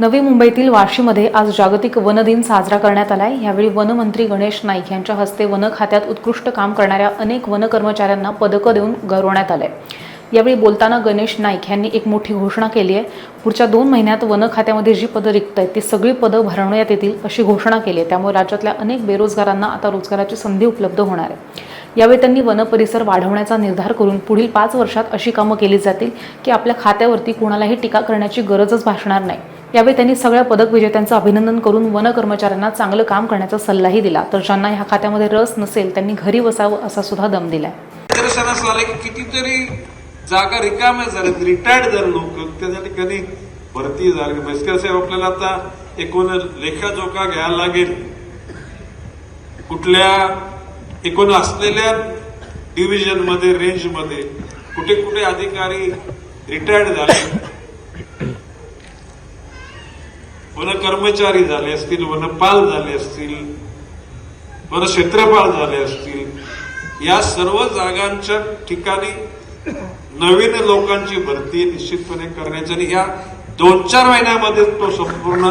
नवी मुंबईतील वाशीमध्ये आज जागतिक वन दिन साजरा करण्यात आलाय. यावेळी वनमंत्री गणेश नाईक यांच्या हस्ते वन खात्यात उत्कृष्ट काम करणाऱ्या अनेक वन कर्मचाऱ्यांना पदकं देऊन गौरवण्यात आलंय. यावेळी बोलताना गणेश नाईक यांनी एक मोठी घोषणा केली आहे. पुढच्या दोन महिन्यात वन खात्यामध्ये जी पदं रिक्त आहेत ती सगळी पदं भरवण्यात येतील अशी घोषणा केली आहे. त्यामुळे राज्यातल्या अनेक बेरोजगारांना आता रोजगाराची संधी उपलब्ध होणार आहे. यावेळी त्यांनी वन परिसर वाढवण्याचा निर्धार करून पुढील पाच वर्षात अशी कामं केली जातील की आपल्या खात्यावरती कोणालाही टीका करण्याची गरजच भासणार नाही. यावेळी त्यांनी सगळ्या पदक विजेत्यांचं अभिनंदन करून वन कर्मचाऱ्यांना चांगलं काम करण्याचा सल्लाही दिला. तर ज्यांना ह्या खात्यामध्ये रस नसेल त्यांनी घरी बसावं असा सुद्धा दम दिलाय. कितीतरी जागा रिकाम्या झाल्यात. रिटायर्ड झाले लोक त्या ठिकाणी भरती झाली म्हैसकर साहेब आपल्याला आता एकूण लेखाजोखा घ्यायला लागेल. कुठल्या एकूण असलेल्या डिव्हिजनमध्ये रेंजमध्ये कुठे कुठे अधिकारी रिटायर्ड झाले वन कर्मचारी झाले असतील वनपाल झाले असतील वन क्षेत्रपाल झाले असतील या सर्व जागांच्या ठिकाणी नवीन लोकांची भरती निश्चितपणे करण्याची आणि या दोन चार महिन्यामध्ये तो संपूर्ण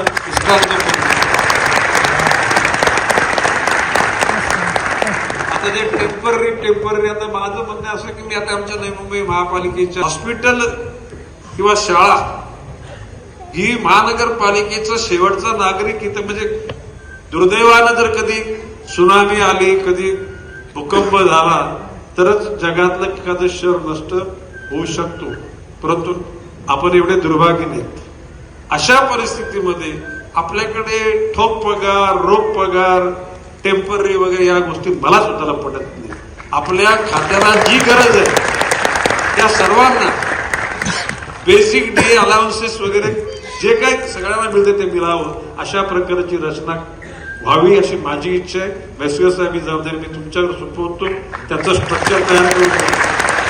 आता जे टेंपररी टेंपररी आता माझं म्हणणं असं की मी आता आमच्या नवी मुंबई महापालिकेच्या हॉस्पिटल किंवा शाळा ही महानगरपालिकेचा शेवटचा नागरिक इथं म्हणजे दुर्दैवानं जर कधी सुनामी आली कधी भूकंप झाला तरच जगातलं एखादं शहर नष्ट होऊ शकतो. परंतु आपण एवढे दुर्भाग्य नाहीत. अशा परिस्थितीमध्ये आपल्याकडे ठोक पगार रोख पगार टेंपररी वगैरे या गोष्टी मला सुद्धा पटत नाही. आपल्या खात्याला जी गरज आहे त्या सर्वांना बेसिक डे अलाउन्सेस वगैरे जे काही सगळ्यांना मिळते ते मिळावं अशा प्रकारची रचना व्हावी अशी माझी इच्छा आहे. मेसवेर साहेब ही जबाबदारी मी तुमच्याकडे सोपवतो. त्याचं स्ट्रक्चर तयार करून